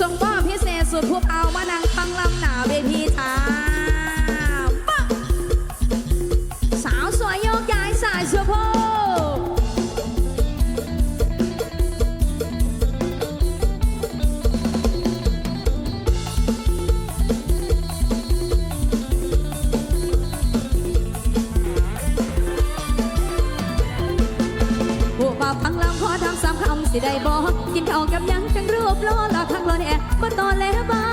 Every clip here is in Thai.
ส่งมอบพิเศษสุดพวกเอามานั่งฟังลำหนาเวทีช้าปะสาวสวยโยกย้ายสายสะโพกผู้บ่าฟังลำขอทำสามคำสิได้บอกกินข้าวกับยังจังรูปโลหลอก ทักรอนแอบ่ตอนแล้วเบา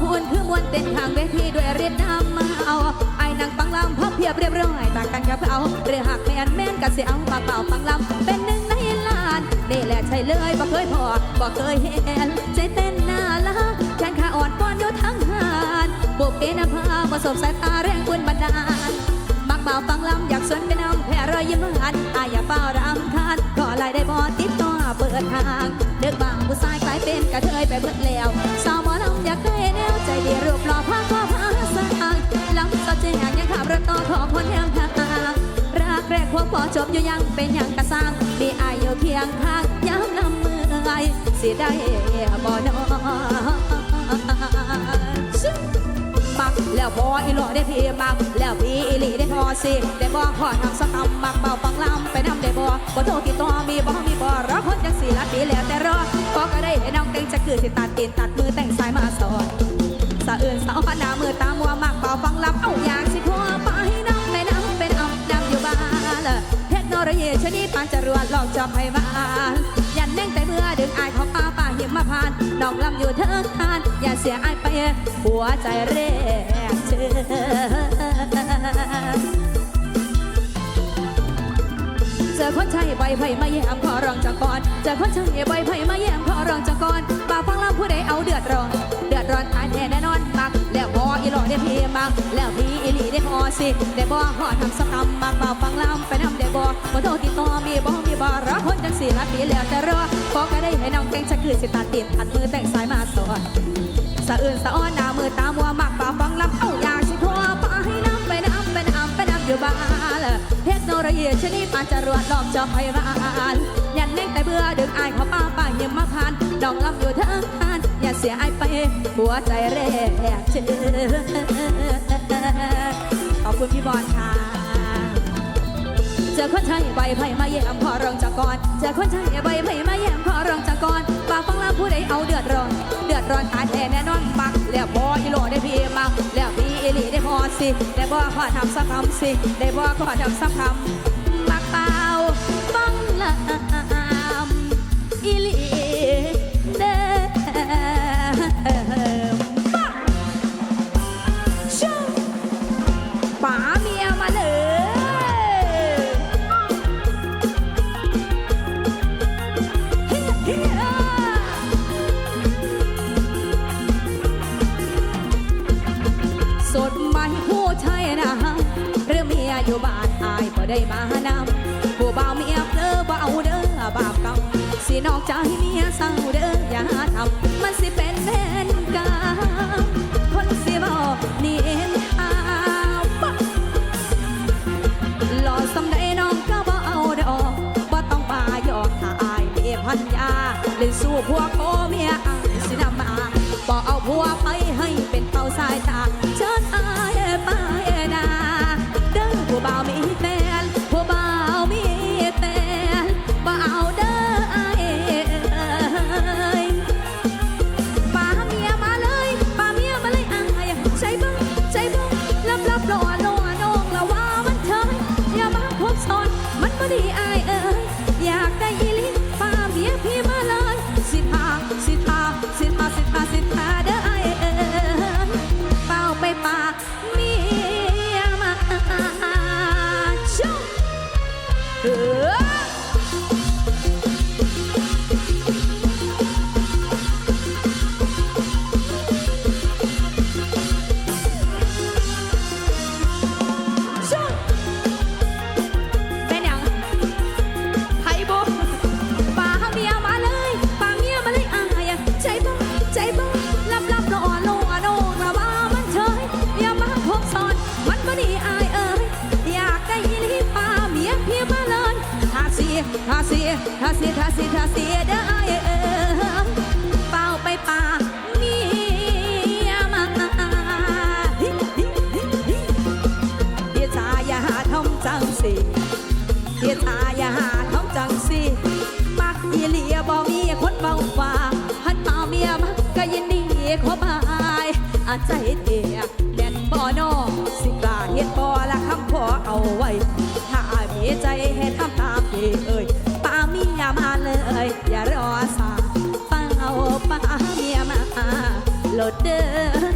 หวนคือมวนเต้นทางเวทีด้วยเรียดน้ำมาเอาไอ้นางฟังลำพับเพียบเรียบร้อยตากันกับเอาเรือหักแม่นแม่นกะเสียเอามาเป่าฟังลำเป็นหนึ่งในล้านนี่แหละใช่เลยบ่เคยพอบ่เคยเห็นใจเต้นน่ารักแขนขาอ่อนป้อนอยู่ทั้งหานบุกเอนภาประสบสายตาแรงคุณบันดาลมักเบาฟังลำอยากสวนไปนำแพ่รอยยิ้มหันอายอย่าเฝ้ารำคาญขอลายได้บอติดต่อเปิดทาง ผู้ชายกลายเป็นกระเทยไปเบิดแล้วสาวหมอลำอยากได้แนวใจดีรูปหล่อผ้าข้อผ้าสร้างลำสดแจงยังขับรถต่อของคนแนวทางรักแรกพวกพอจบอยู่ยังเป็นอยังกระซังมีอายอยู่เคียงข้างย้ำลำมือไอสิได้บ่นอมักแล้วพออีหลอได้พี่มักแล้วพี่อีหลีได้พอสิได้บอกขอทำสักคำมักเบาฟังลำไปนำได้บ่บ่โทรติดต่อมีบ่มีบ่รอคนจังสี่ละปีแล้วแต่รอ น้องแต่งจะคือสิตัดตีนตัดมือแต่งสายมาสอนสะเอื่นสาวหน้ามือตามัวมักเบาฟังลำเอาอยางสิขอไปน้ำไปน้ำเป็นอำนำอยู่บ้านเทคโนโลยีชนิดปานจรวดลองจอมให้บ้านยันเน่งแต่เมื่อดึงอายของป้าป่าหิมมาผ่านน้องลำอยู่เทิงทาน อย่าเสียอายไปหัวใจเร่เชื่อ จอคนใช่ใบไผ่มาแย่มขอร้องจากก่อนเจอคนใช่ใบไผ่มาแย่มขอร้องจากก่อนป่าฟังลำผู้ใดเอาเดือดร้อน เดือดร้อนทานแน่แน่นอนมัก แล้วพออีหลอได้พี่มัก แล้วพีอีหลีได้พอสิได้บ่ขอทำสักคำมักเบาฟังลำไปนำได้บ่บ่โทรติดต่อมีบ่มีบ่รักคนจังสี่ละปีแล้วแต่รอขอก็ได้ให้น้องแต่งจะคือสิตัดติดตัดมือแต่งสายมาสอนสะอื่นสะอ้อนหน้ามือตามัวมักป่าฟังลำเอาอยากสิโท ชนิดปาจรวดลอบจอมไพบ้านยันเน่งแต่เบื่อดึงอายเขาป้าป้าเยี่ยมมาผ่านดองลำอยู่เทั้งทานอย่าเสียอายไปหัวใจแรกเชื่อขอบคุณพี่บอลค่ะเจอคนใช้ใบไผ่มาเยี่ยมขอรองจากก่อนเจอคนใช้ใบไผ่มาเยี่ยมขอรองจากก่อนฝากฟังลำผู้ใดเอาเดือดร้อน เดือดร้อนตายแท้แน่นอนมักแล้วบออีโลได้พี่มักแล้วพี่อีหลีได้พอสิได้บอขอทำสักคำสิได้บอขอทำสักคำาฟั เมียเศร้าเด้ออย่าทำมันสิเป็นแผนกรรมคนสิบอกนี่เอ็นอาวหล่อสำได้น้องก็บ่เอาดอกบ่ต้องปาหยอกถ้าอายมีพันยาเล่นสู้พวกโคเมี เสิทาสิทาเสียเด้เออเป่าไปป่าเมียมาเฮียชาอย่าหาทองจังสิเฮียชาอย่าหาทองจังสิมักยีเลียบ่มีคนเบาฟ้าหันเป่าเมียมาก็ยินดีขอบายอาใจเตียแน่นบ่อนอสิกลาเฮ็ดบ่ละคำขอเอาไว้ ถ้ามีใจให้ทำตา ลดเดอ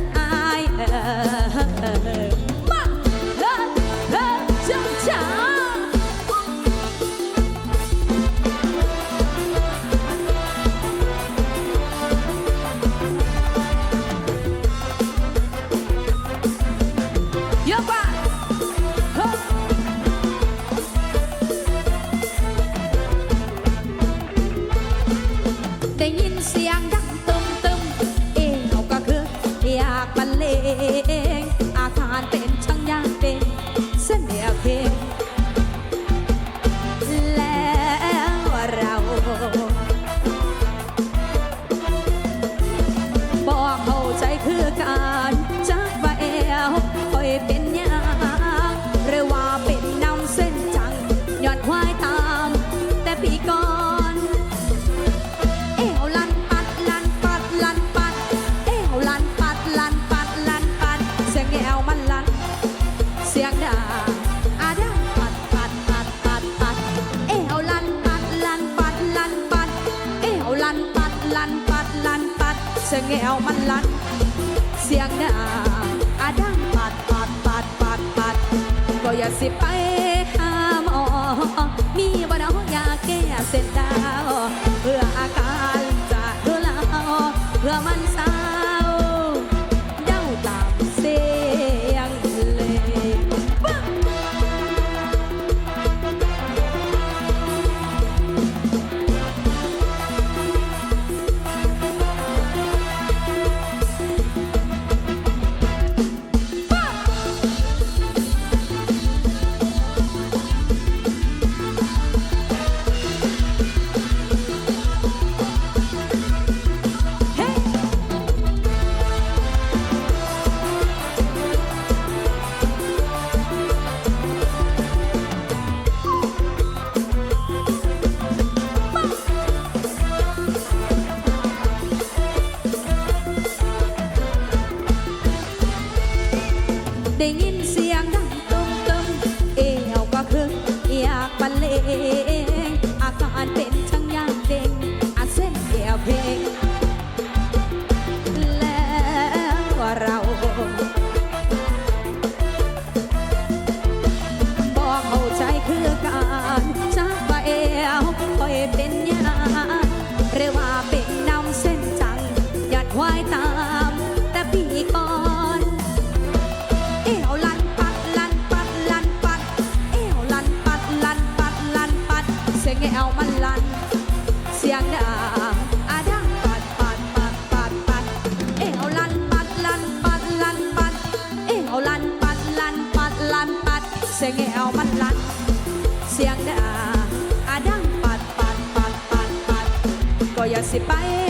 ะแงวมันลั่น เสียงด่าอาดังปัดปัดปัดปัดปัดก็อย่าสิไปหาหมอ มีบ่น้อยาแก้เส้นดาว เพื่ออาการจะดูแลเพื่อมันสา ว่ตาม แต่พี่ก่อนเอวลันปัดลันปัดลันปัดเอวลันปัดลันปัดลันปัด เสียงแอวมันลัน เสียงดังอาดังปัดปัดปัดปัดปัดเอวลันปัดลันปัดลันปัดเอวลันปัดลันปัดลันปัด เสียงแอวมันลัน เสียงดังอาดังปัดปัดปัดปัดปัดก็ย่าสิไป